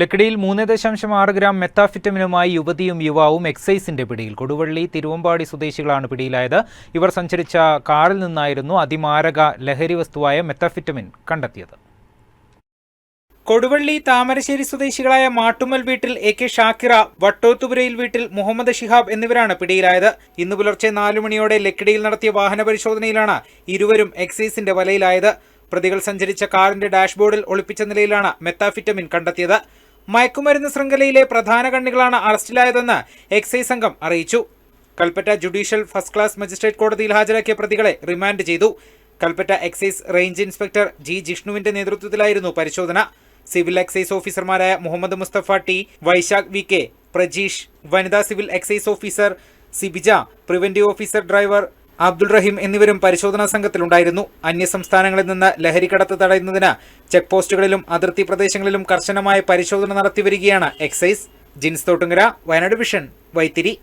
ലക്കിടിയിൽ മൂന്ന് ദശാംശം ആറ് ഗ്രാം മെത്താഫിറ്റമിനുമായി യുവതിയും യുവാവും എക്സൈസിന്റെ പിടിയിൽ. കൊടുവള്ളി തിരുവമ്പാടി സ്വദേശികളാണ് പിടിയിലായത്. ഇവർ സഞ്ചരിച്ച കാറിൽ നിന്നായിരുന്നു അതിമാരക ലഹരി വസ്തുവായ മെത്താഫിറ്റമിൻ കണ്ടെത്തിയത്. കൊടുവള്ളി താമരശ്ശേരി സ്വദേശികളായ മാട്ടുമൽ വീട്ടിൽ എ കെ ഷാക്കിറ വട്ടോത്തുപുരയിൽ വീട്ടിൽ മുഹമ്മദ് ഷിഹാബ് എന്നിവരാണ് പിടിയിലായത്. ഇന്ന് പുലർച്ചെ നാലു മണിയോടെ ലക്കിടിയിൽ നടത്തിയ വാഹന പരിശോധനയിലാണ് ഇരുവരും എക്സൈസിന്റെ വലയിലായത്. പ്രതികൾ സഞ്ചരിച്ച കാറിന്റെ ഡാഷ്ബോർഡിൽ ഒളിപ്പിച്ച നിലയിലാണ് മെത്താഫിറ്റമിൻ കണ്ടെത്തിയത്. മയക്കുമരുന്ന് ശൃംഖലയിലെ പ്രധാന കണ്ണികളാണ് അറസ്റ്റിലായതെന്ന് എക്സൈസ് സംഘം അറിയിച്ചു. Kalpetta judicial first class magistrate കോടതിയിൽ ഹാജരാക്കിയ പ്രതികളെ റിമാൻഡ് ചെയ്തു. Kalpetta excise range inspector G ജിഷ്ണുവിന്റെ നേതൃത്വത്തിലായിരുന്നു പരിശോധന. സിവിൽ എക്സൈസ് ഓഫീസർമാരായ Muhammad Mustafa T Vaishakh V K Prajeesh വനിതാ civil excise officer Sibija preventive officer driver Abdul Rahim എന്നിവരും പരിശോധനാ സംഘത്തിലുണ്ടായിരുന്നു. അന്യസംസ്ഥാനങ്ങളിൽ നിന്ന് ലഹരിക്കടത്ത് തടയുന്നതിന് ചെക്ക് പോസ്റ്റുകളിലും അതിർത്തി പ്രദേശങ്ങളിലും കർശനമായ പരിശോധന നടത്തിവരികയാണ് എക്സൈസ് ജിൻസ് തോട്ടുങ്കര വയനാട് വിഷൻ വൈത്തിരി.